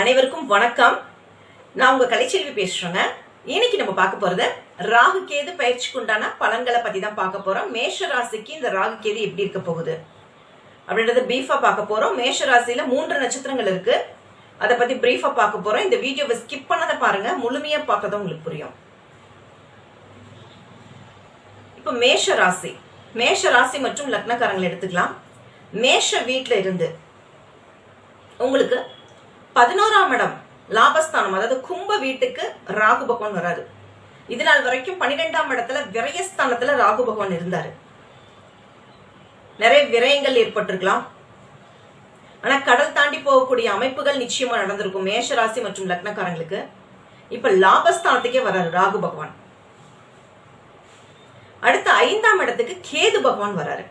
அனைவருக்கும் வணக்கம். நான் உங்க கலைச்செல்வி பேசுறேங்க. இன்னைக்கு நம்ம பார்க்க போறது ராகு கேது பயிற்சிக்கு உண்டான பலன்களை பத்தி தான் பார்க்க போறோம். மேஷ ராசிக்கு இந்த ராகு கேது எப்படி இருக்க போகுது? அப்படின்றத பிரீஃபா பார்க்க போறோம். மேஷ ராசியில மூன்று நட்சத்திரங்கள் இருக்கு. அதை பத்தி பிரீஃபா பார்க்க போறோம். இந்த வீடியோவை ஸ்கிப் பண்ணதை பாருங்க. முழுமையா பார்க்கதான் உங்களுக்கு புரியும். இப்போ மேஷ ராசி. மேஷ ராசி மற்றும் லக்னக்காரங்களை எடுத்துக்கலாம். மேஷ வீட்டில் இருந்து உங்களுக்கு பதினோராம் இடம் லாபஸ்தானம் அதாவது கும்ப வீட்டுக்கு ராகு பகவான் வராரு. இது நாள் வரைக்கும் பன்னிரெண்டாம் இடத்துல விரயஸ்தானத்துல ராகு பகவான் இருந்தாரு. நிறைய விரயங்கள் ஏற்பட்டிருக்கலாம். ஆனா கடல் தாண்டி போகக்கூடிய அமைப்புகள் நிச்சயமா நடந்திருக்கும். மேஷராசி மற்றும் லக்னக்காரங்களுக்கு. இப்ப லாபஸ்தானத்துக்கே வராரு ராகு பகவான். அடுத்த ஐந்தாம் இடத்துக்கு கேது பகவான் வராரு.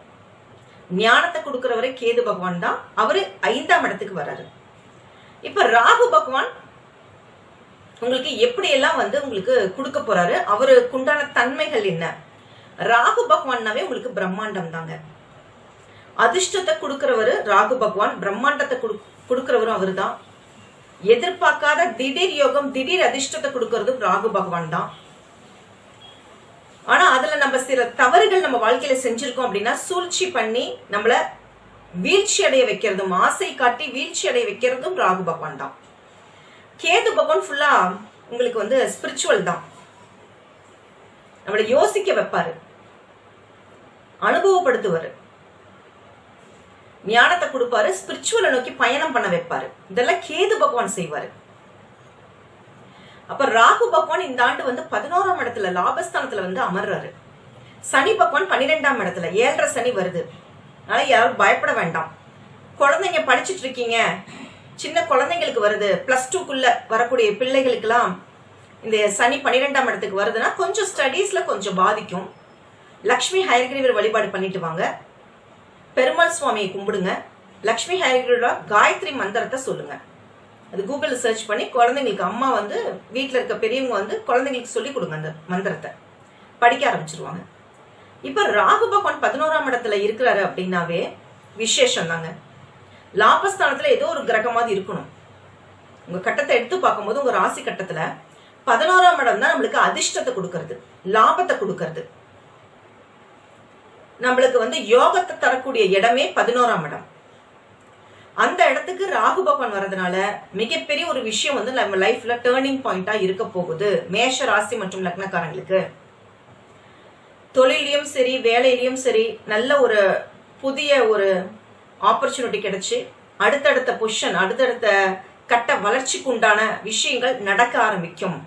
ஞானத்தை கொடுக்கிறவரே கேது பகவான் தான். அவரு ஐந்தாம் இடத்துக்கு வராரு. இப்ப ராகு பகவான் உங்களுக்கு எப்படி எல்லாம் வந்து உங்களுக்கு கொடுக்க போறாரு? அவருக்கு உண்டான தன்மைகள் என்ன? ராகு பகவான்னாவே உங்களுக்கு பிரம்மாண்டம் தாங்க. அதிர்ஷ்டத்தை கொடுக்கிறவரு ராகு பகவான் பிரம்மாண்டத்தை கொடுக்கிறவரும் அவரு தான் எதிர்பார்க்காத திடீர் யோகம் திடீர் அதிர்ஷ்டத்தை கொடுக்கறதும் ராகு பகவான் தான். ஆனா அதுல நம்ம சில தவறுகள் நம்ம வாழ்க்கையில செஞ்சிருக்கோம் அப்படின்னா சூழ்ச்சி பண்ணி நம்மள வீழ்ச்சி அடைய வைக்கிறதும் ஆசை காட்டி வீழ்ச்சி அடைய வைக்கிறதும் ராகு பகவான் தான். கேது பகவான் ஃபுல்லா உங்களுக்கு வந்து ஸ்பிரிச்சுவல் தான். நம்மளை யோசிக்க வைப்பாரு. அனுபவப்படுத்துவாரு. ஞானத்தை கொடுப்பாரு ஸ்பிரிச்சுவலை நோக்கி பயணம் பண்ண வைப்பாரு. இதெல்லாம் கேது பகவான் செய்வாரு. அப்ப ராகு பகவான் இந்த ஆண்டு வந்து பதினோராம் இடத்துல லாபஸ்தானத்துல வந்து அமர்றாரு. சனி பகவான் பன்னிரெண்டாம் இடத்துல ஏழரை சனி வருது. அதனால யாரும் பயப்பட வேண்டாம். குழந்தைங்க படிச்சுட்டு இருக்கீங்க. சின்ன குழந்தைங்களுக்கு வருது. பிளஸ் டூக்குள்ள வரக்கூடிய பிள்ளைகளுக்கெல்லாம் இந்த சனி பன்னிரெண்டாம் இடத்துக்கு வருதுன்னா கொஞ்சம் ஸ்டடீஸ்ல கொஞ்சம் பாதிக்கும். லக்ஷ்மி ஹயர்கிரிவர் வழிபாடு பண்ணிட்டு வாங்க. பெருமாள் சுவாமியை கும்பிடுங்க. லக்ஷ்மி ஹயர்கிரிவரோட காயத்ரி மந்திரத்தை சொல்லுங்க. அது கூகுளில் சர்ச் பண்ணி குழந்தைங்களுக்கு அம்மா வந்து வீட்டில் இருக்க பெரியவங்க வந்து குழந்தைங்களுக்கு சொல்லி கொடுங்க அந்த மந்திரத்தை. படிக்க ஆரம்பிச்சிருவாங்க. இப்போ ராகு பகவான் பதினோராம் இடத்துல இருக்கிறாரு அப்படின்னாவே விசேஷம் தாங்க லாபஸ்தானத்துல ஏதோ ஒரு கிரகமாவது இருக்கணும். உங்க கட்டத்தை எடுத்து பார்க்கும்போது உங்க ராசி கட்டத்துல பதினோராம் இடம் தான் நம்மளுக்கு அதிர்ஷ்டத்தை கொடுக்கறது லாபத்தை கொடுக்கறது. நம்மளுக்கு வந்து யோகத்தை தரக்கூடிய இடமே பதினோராம் இடம். அந்த இடத்துக்கு ராகு பகவான் வர்றதுனால மிகப்பெரிய ஒரு விஷயம் வந்து நம்ம லைஃப்ல டேர்னிங் பாயிண்டா இருக்க போகுது. மேஷ ராசி மற்றும் லக்னக்காரங்களுக்கு. தொழிலையும் சரி வேலையிலையும் சரி நல்ல ஒரு புதிய ஒரு ஆப்பர்ச்சுனிட்டி கிடைச்சி அடுத்தடுத்த பொசிஷன் அடுத்தடுத்த கட்ட வளர்ச்சிக்கு உண்டான விஷயங்கள் நடக்க ஆரம்பிக்கும்.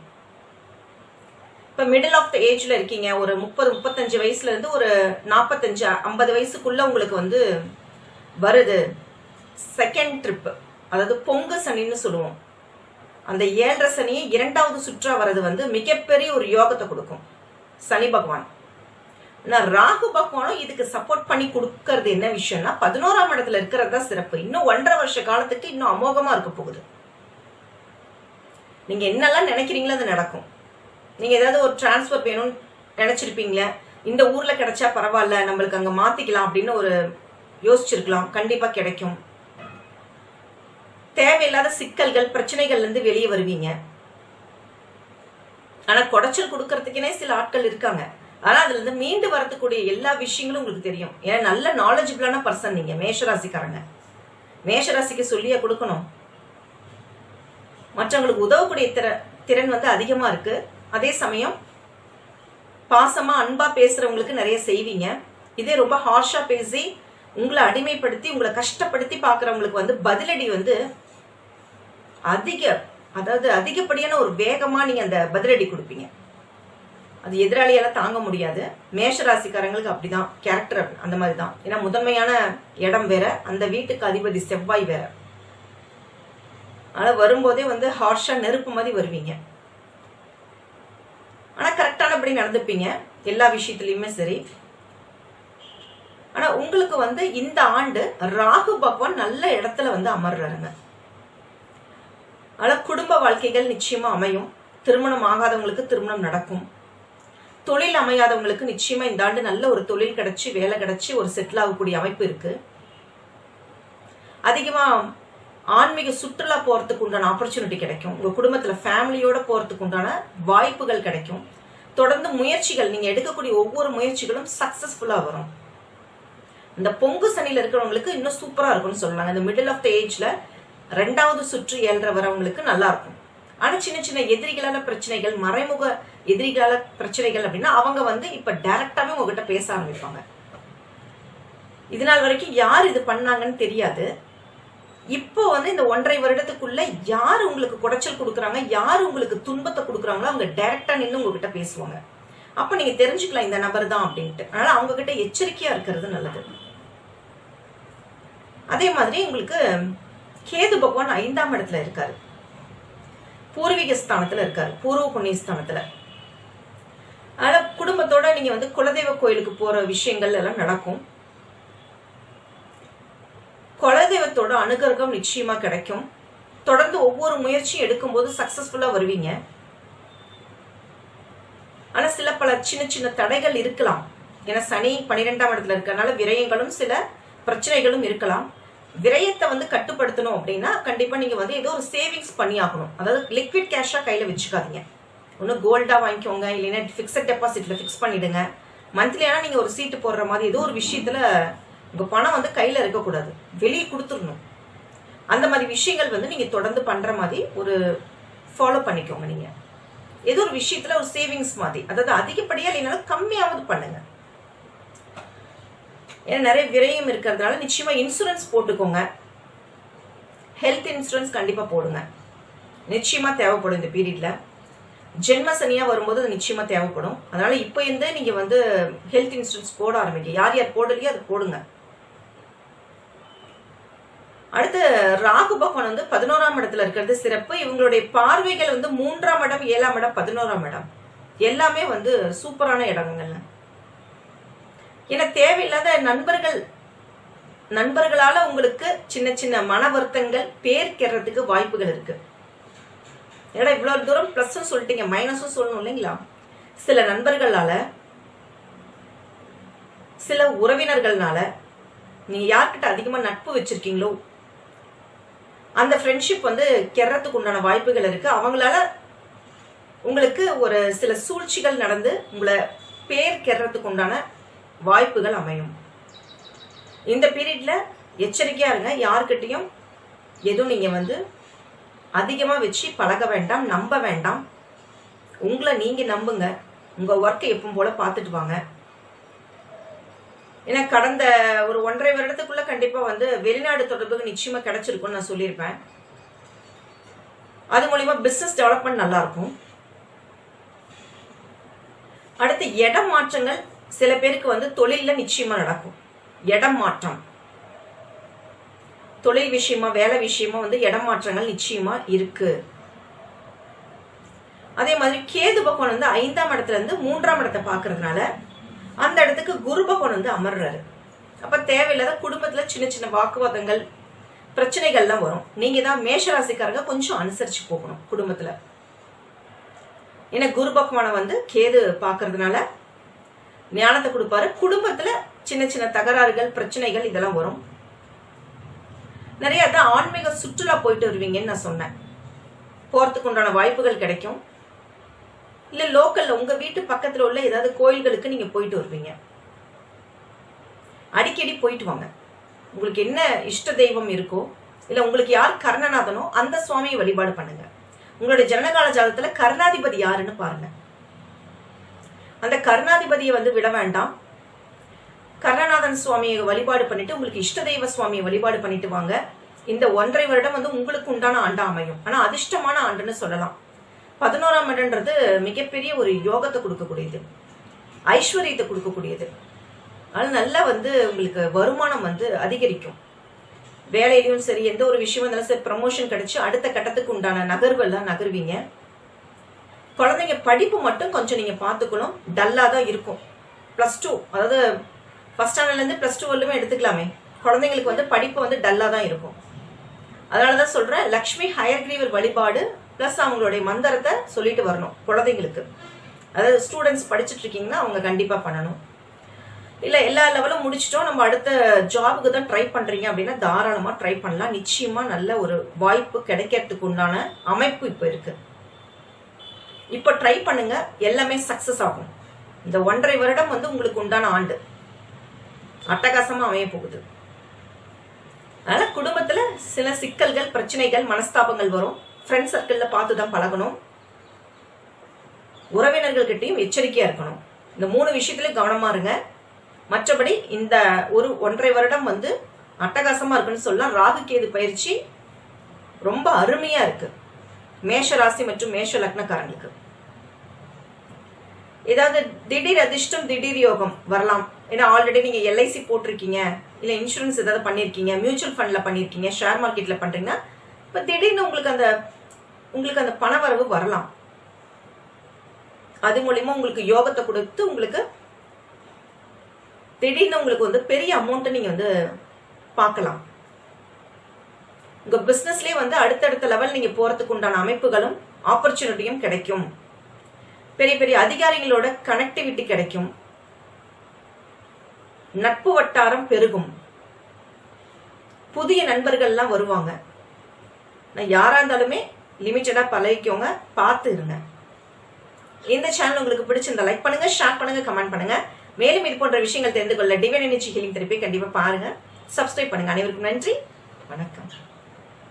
இப்போ மிடில் ஆஃப் த ஏஜ்ல இருக்கீங்க ஒரு முப்பது முப்பத்தஞ்சு வயசுல இருந்து ஒரு நாற்பத்தஞ்சு ஐம்பது வயசுக்குள்ள உங்களுக்கு வந்து வருது. செகண்ட் ட்ரிப் அதாவது பொங்க சனின்னு சொல்லுவோம். அந்த ஏழரை சனியை இரண்டாவது சுற்றா வர்றது வந்து மிகப்பெரிய ஒரு யோகத்தை கொடுக்கும். சனி பகவான். நான் ராகு பகவானும் இதுக்கு சப்போர்ட் பண்ணி கொடுக்கறது என்ன விஷயம்னா பதினோராம் இடத்துல இருக்கிறது தான் சிறப்பு. இன்னும் ஒன்றரை வருஷ காலத்துக்கு இன்னும் அமோகமா இருக்க போகுது. நீங்க என்னெல்லாம் நினைக்கிறீங்களோ அது நடக்கும். நீங்க ஏதாவது ஒரு டிரான்ஸ்ஃபர் வேணும்னு நினைச்சிருப்பீங்களே இந்த ஊர்ல கிடைச்சா பரவாயில்ல நம்மளுக்கு அங்க மாத்திக்கலாம் அப்படின்னு ஒரு யோசிச்சிருக்கலாம். கண்டிப்பா கிடைக்கும். தேவையில்லாத சிக்கல்கள் பிரச்சனைகள்ல இருந்து வெளியே வருவீங்க. ஆனா குடைச்சல் கொடுக்கறதுக்குனே சில ஆட்கள் இருக்காங்க. ஆனா அதுல இருந்து மீண்டு வரத்துக்கூடிய எல்லா விஷயங்களும் உங்களுக்கு தெரியும். ஏன்னா நல்ல நாலேஜபிளான பர்சன் நீங்க மேஷராசிக்காரங்க. மேஷராசிக்கு சொல்லியே கொடுக்கணும். மற்றவங்களுக்கு உதவக்கூடிய திற திறன் வந்து அதிகமா இருக்கு. அதே சமயம் பாசமா அன்பா பேசுறவங்களுக்கு நிறைய செய்வீங்க. இதே ரொம்ப ஹார்ஷா பேசி உங்களை அடிமைப்படுத்தி உங்களை கஷ்டப்படுத்தி பாக்குறவங்களுக்கு வந்து பதிலடி வந்து அதிக அதாவது அதிகப்படியான ஒரு வேகமா நீங்க அந்த பதிலடி கொடுப்பீங்க. அது எதிராளியால தாங்க முடியாது. மேஷ ராசிக்காரங்களுக்கு அப்படிதான். கேரக்டர் அந்த மாதிரி தான் ஏன்னா முதன்மையான இடம் வேற அந்த வீட்டுக்கு அதிபதி செவ்வாய் வேற. ஆனா வரும்போதே வந்து ஹார்ஷா நெருப்பு மாதிரி வருவீங்க. ஆனா கரெக்டானபடி நடந்துப்பீங்க. எல்லா விஷயத்துலயுமே சரி. ஆனா உங்களுக்கு வந்து இந்த ஆண்டு ராகு பகவான் நல்ல இடத்துல வந்து அமர்றாருங்க. ஆனா குடும்ப வாழ்க்கைகள் நிச்சயமா அமையும். திருமணம் ஆகாதவங்களுக்கு திருமணம் நடக்கும். தொழில் அமையாதவங்களுக்கு நிச்சயமா இந்த ஆண்டு நல்ல ஒரு தொழில் கிடைச்சி வேலை கிடைச்சி ஒரு செட்டில் ஆகக்கூடிய அமைப்பு இருக்கு. அதிகமா ஆன்மீக சுற்றுலா போறதுக்கு உண்டான ஆப்பர்ச்சுனிட்டி கிடைக்கும். உங்க குடும்பத்துல ஃபேமிலியோட போறதுக்கு உண்டான வாய்ப்புகள் கிடைக்கும். தொடர்ந்து முயற்சிகள் நீங்க எடுக்கக்கூடிய ஒவ்வொரு முயற்சிகளும் சக்சஸ்ஃபுல்லா வரும். இந்த பொங்கு சனியில இருக்கிறவங்களுக்கு இன்னும் சூப்பரா இருக்கும்னு சொல்லலாம் இந்த மிடில் ஆஃப் த ஏஜ்ல ரெண்டாவது சுற்று ஏழ்ற வரவங்களுக்கு நல்லா இருக்கும். ஆனா சின்ன சின்ன எதிரிகளால பிரச்சனைகள் மறைமுக எதிரிகளால பிரச்சனைகள் அப்படின்னா அவங்க வந்து இப்ப டைரக்டாவே உங்ககிட்ட பேச ஆரம்பிப்பாங்க. இது நாள் வரைக்கும் யார் இது பண்ணாங்கன்னு தெரியாது. இப்போ வந்து இந்த ஒன்றரை வருடத்துக்குள்ள யார் உங்களுக்கு குடைச்சல் கொடுக்குறாங்க யார் உங்களுக்கு துன்பத்தை கொடுக்குறாங்களோ அவங்க டைரக்டா நின்று உங்ககிட்ட பேசுவாங்க. அப்ப நீங்க தெரிஞ்சுக்கலாம் இந்த நபர் தான் அப்படின்ட்டு. அதனால அவங்க கிட்ட எச்சரிக்கையா இருக்கிறது நல்லது. அதே மாதிரி உங்களுக்கு கேது பகவான் ஐந்தாம் இடத்துல இருக்காரு. பூர்வீக ஸ்தானத்துல இருக்காரு. பூர்வ புண்ணிய ஸ்தானத்துல. அதனால குடும்பத்தோட நீங்க வந்து குலதெய்வ கோயிலுக்கு போற விஷயங்கள் எல்லாம் நடக்கும். குலதெய்வத்தோட அனுகிரகம் நிச்சயமா கிடைக்கும். தொடர்ந்து ஒவ்வொரு முயற்சியும் எடுக்கும்போது சக்சஸ்ஃபுல்லா வருவீங்க. ஆனா சில பல சின்ன சின்ன தடைகள் இருக்கலாம். ஏன்னா சனி பன்னிரெண்டாம் இடத்துல இருக்கறனால விரயங்களும் சில பிரச்சனைகளும் இருக்கலாம். விரயத்தை வந்து கட்டுப்படுத்தணும் அப்படின்னா கண்டிப்பா நீங்க வந்து ஏதோ ஒரு சேவிங்ஸ் பண்ணி ஆகணும். அதாவது லிக்விட் கேஷா கையில வச்சுக்காதீங்க. ஒன்று கோல்டா வாங்கிக்கோங்க இல்லைன்னா ஃபிக்ஸட் டெபாசிட்ல ஃபிக்ஸ் பண்ணிடுங்க. மந்த்லி ஆனால் நீங்க ஒரு சீட்டு போடுற மாதிரி ஏதோ ஒரு விஷயத்துல உங்க பணம் வந்து கையில இருக்கக்கூடாது. வெளியே கொடுத்துடணும். அந்த மாதிரி விஷயங்கள் வந்து நீங்க தொடர்ந்து பண்ற மாதிரி ஒரு ஃபாலோ பண்ணிக்கோங்க நீங்க. ஏதோ ஒரு விஷயத்துல ஒரு சேவிங்ஸ் மாதிரி. அதாவது அதிகப்படியா இல்லைனாலும் கம்மியாவது பண்ணுங்க. ஏன்னா நிறைய விரயம் இருக்கிறதுனால நிச்சயமா இன்சூரன்ஸ் போட்டுக்கோங்க. ஹெல்த் இன்சூரன்ஸ் கண்டிப்பா போடுங்க. நிச்சயமா தேவைப்படும் இந்த பீரியட்ல. ஜென்ம சனியாக வரும்போது அது நிச்சயமா தேவைப்படும். அதனால இப்போ இருந்தே நீங்க வந்து ஹெல்த் இன்சூரன்ஸ் போட ஆரம்பிங்க. யார் யார் போடலையோ அதை போடுங்க. அடுத்து ராகு பகவான் வந்து பதினோராம் இடத்துல இருக்கிறது சிறப்பு. இவங்களுடைய பார்வைகள் வந்து மூன்றாம் இடம் ஏழாம் இடம் பதினோராம் இடம். எல்லாமே வந்து சூப்பரான இடங்கள்ல ஏன்னா தேவையில்லாத நண்பர்கள் நண்பர்களால உங்களுக்கு சின்ன சின்ன மன வருத்தங்கள் பேர்க்கிறதுக்கு வாய்ப்புகள் இருக்கு. ஏன்னா இவ்வளவு தூரம் பிளஸ் சொல்லிட்டீங்க மைனஸும் சொல்லணும் இல்லைங்களா? சில நண்பர்களால சில உறவினர்கள்னால நீங்க யார்கிட்ட அதிகமா நட்பு வச்சிருக்கீங்களோ அந்த ஃப்ரெண்ட்ஷிப் வந்து கெறத்துக்கு உண்டான வாய்ப்புகள் இருக்கு. அவங்களால உங்களுக்கு ஒரு சில சூழ்ச்சிகள் நடந்து உங்களை பேர் கெறத்துக்கு உண்டான வாய்ப்புகள் அமையும். இந்த பீரியட்ல எச்சரிக்கையா இருங்க. யார்கிட்டயும் எதுவும் நீங்க வந்து அதிகமா வச்சு பழக வேண்டாம் நம்ப வேண்டாம். உங்களை நீங்க நம்புங்க. உங்க ஒர்க்கை எப்பவும் போல பார்த்துட்டு வாங்க. ஏன்னா கடந்த ஒரு ஒன்றரை வருடத்துக்குள்ள கண்டிப்பா வந்து வெளிநாடு தொடர்புக்கு நிச்சயமா கிடைச்சிருக்கும்னு நான் சொல்லியிருப்பேன். அது மூலியமா பிசினஸ் டெவலப்மெண்ட் நல்லா இருக்கும். அடுத்து இடம் மாற்றங்கள் சில பேருக்கு வந்து தொழிலில் நிச்சயமா நடக்கும். இடம் மாற்றம். தொழில் விஷயமா வேலை விஷயமா வந்து இடம் மாற்றங்கள் நிச்சயமா இருக்கு. அதே மாதிரி கேது பகவான் வந்து ஐந்தாம் இடத்துல இருந்து மூன்றாம் இடத்தை பாக்குறதுனால அந்த இடத்துக்கு குரு பகவான் வந்து அமர்றாரு. அப்ப தேவையில்லாத குடும்பத்துல சின்ன சின்ன வாக்குவாதங்கள் பிரச்சனைகள்லாம் வரும். நீங்க தான் மேஷராசிக்காரங்க கொஞ்சம் அனுசரிச்சு போகணும் குடும்பத்துல. ஏன்னா குரு பகவானை வந்து கேது பாக்குறதுனால ஞானத்தை கொடுப்பாரு. குடும்பத்துல சின்ன சின்ன தகராறுகள் பிரச்சனைகள் இதெல்லாம் வரும். நிறைய தான் ஆன்மீக சுற்றுலா போயிட்டு வருவீங்கன்னு நான் சொன்னேன். போறதுக்கு உண்டான வாய்ப்புகள் கிடைக்கும். இல்ல லோக்கல்ல உங்க வீட்டு பக்கத்துல உள்ள ஏதாவது கோயில்களுக்கு நீங்க போயிட்டு வருவீங்க. அடிக்கடி போயிட்டு வாங்க. உங்களுக்கு என்ன இஷ்ட தெய்வம் இருக்கோ இல்ல உங்களுக்கு யார் கர்ணநாதனோ அந்த சுவாமியை வழிபாடு பண்ணுங்க. உங்களுடைய ஜனகால ஜாதத்துல கர்ணாதிபதி யாருன்னு பாருங்க. அந்த கருணாதிபதியை வந்து விட வேண்டாம். கருணநாதன் சுவாமியை வழிபாடு பண்ணிட்டு உங்களுக்கு இஷ்ட தெய்வ சுவாமியை வழிபாடு பண்ணிட்டு வாங்க. இந்த ஒன்றரை வருடம் வந்து உங்களுக்கு உண்டான ஆண்டா அமையும். ஆனா அதிர்ஷ்டமான ஆண்டுன்னு சொல்லலாம். பதினோராம் ஆண்டுன்றது மிகப்பெரிய ஒரு யோகத்தை கொடுக்கக்கூடியது. ஐஸ்வர்யத்தை கொடுக்கக்கூடியது. அதனால நல்லா வந்து உங்களுக்கு வருமானம் வந்து அதிகரிக்கும். வேலையிலயும் சரி எந்த ஒரு விஷயம் இருந்தாலும் சரி ப்ரமோஷன் கிடைச்சு அடுத்த கட்டத்துக்கு உண்டான நகர்வெல்லாம் நகர்வீங்க. குழந்தைங்க படிப்பு மட்டும் கொஞ்சம் நீங்க பார்த்துக்கணும். டல்லா தான் இருக்கும். ப்ளஸ் டூ அதாவது ஃபர்ஸ்ட் ஸ்டாண்டர்ட்லேருந்து ப்ளஸ் டூ வரலுமே எடுத்துக்கலாமே. குழந்தைங்களுக்கு வந்து படிப்பு வந்து டல்லா தான் இருக்கும். அதனால தான் சொல்றேன் லக்ஷ்மி ஹயர்கிரீவர் வழிபாடு ப்ளஸ் அவங்களுடைய மந்திரத்தை சொல்லிட்டு வரணும் குழந்தைங்களுக்கு. அதாவது ஸ்டூடெண்ட்ஸ் படிச்சுட்டு இருக்கீங்கன்னா அவங்க கண்டிப்பா பண்ணணும். இல்ல எல்லா லெவலும் முடிச்சிட்டோம் நம்ம அடுத்த ஜாபுக்கு தான் ட்ரை பண்றீங்க அப்படின்னா தாராளமா ட்ரை பண்ணலாம். நிச்சயமா நல்ல ஒரு வாய்ப்பு கிடைக்கிறதுக்கு உண்டான அமைப்பு இப்ப இருக்கு. இப்ப ட்ரை பண்ணுங்க எல்லாமே சக்சஸ் ஆகும். இந்த ஒன்றரை வருடம் வந்து உங்களுக்கு உண்டான ஆண்டு. அட்டகாசமா அமைய போகுது. அதனால குடும்பத்துல சில சிக்கல்கள் பிரச்சனைகள் மனஸ்தாபங்கள் வரும். ஃப்ரெண்ட் சர்க்கிள்ல பார்த்து தான் பழகணும். உறவினர்கள்கிட்டையும் எச்சரிக்கையா இருக்கணும். இந்த மூணு விஷயத்துல கவனமா இருங்க. மற்றபடி இந்த ஒரு ஒன்றரை வருடம் வந்து அட்டகாசமா இருக்குன்னு சொல்லலாம் ராகு கேது பயிற்சி ரொம்ப அருமையா இருக்கு. மேஷ ராசி மற்றும் மேஷ லக்னக்காரங்களுக்கு. ஏதாவது திடீர் அதிர்ஷ்டம் திடீர் யோகம் வரலாம். ஏன்னா ஆல்ரெடி நீங்க எல்ஐசி போட்டிருக்கீங்க. இல்ல இன்சூரன்ஸ் ஏதாவது பண்ணிருக்கீங்க. மியூச்சுவல் ஃபண்ட்ல பண்ணிருக்கீங்க. ஷேர் மார்க்கெட்ல பண்றீங்கன்னா இப்ப திடீர்னு உங்களுக்கு அந்த உங்களுக்கு அந்த பணவரவு வரலாம். அது மூலியமா உங்களுக்கு யோகத்தை கொடுத்து உங்களுக்கு திடீர்னு உங்களுக்கு வந்து பெரிய அமௌண்ட்டை நீங்க வந்து பார்க்கலாம். உங்க பிசினஸ்லயே வந்து அடுத்தடுத்த லெவல் நீங்க போறதுக்கு உண்டான அமைப்புகளும் ஆப்பர்ச்சுனிட்டியும் கிடைக்கும். பெரிய பெரிய அதிகாரிகளோட கனெக்டிவிட்டி கிடைக்கும். நட்பு வட்டாரம் பெருகும். புதிய நண்பர்கள்லாம் வருவாங்க. நான் யாரா இருந்தாலுமே லிமிட்டடா பழகிக்கோங்க பார்த்து இருங்க. இந்த சேனல் உங்களுக்கு பிடிச்சிருந்தா லைக் பண்ணுங்க ஷேர் பண்ணுங்க கமெண்ட் பண்ணுங்க. மேலும் இது போன்ற விஷயங்கள் தெரிந்து கொள்ள டிவைன் எனர்ஜி ஹீலிங் திருப்பி கண்டிப்பா பாருங்க. சப்ஸ்கிரைப் பண்ணுங்க. அனைவருக்கும் நன்றி. வணக்கம்.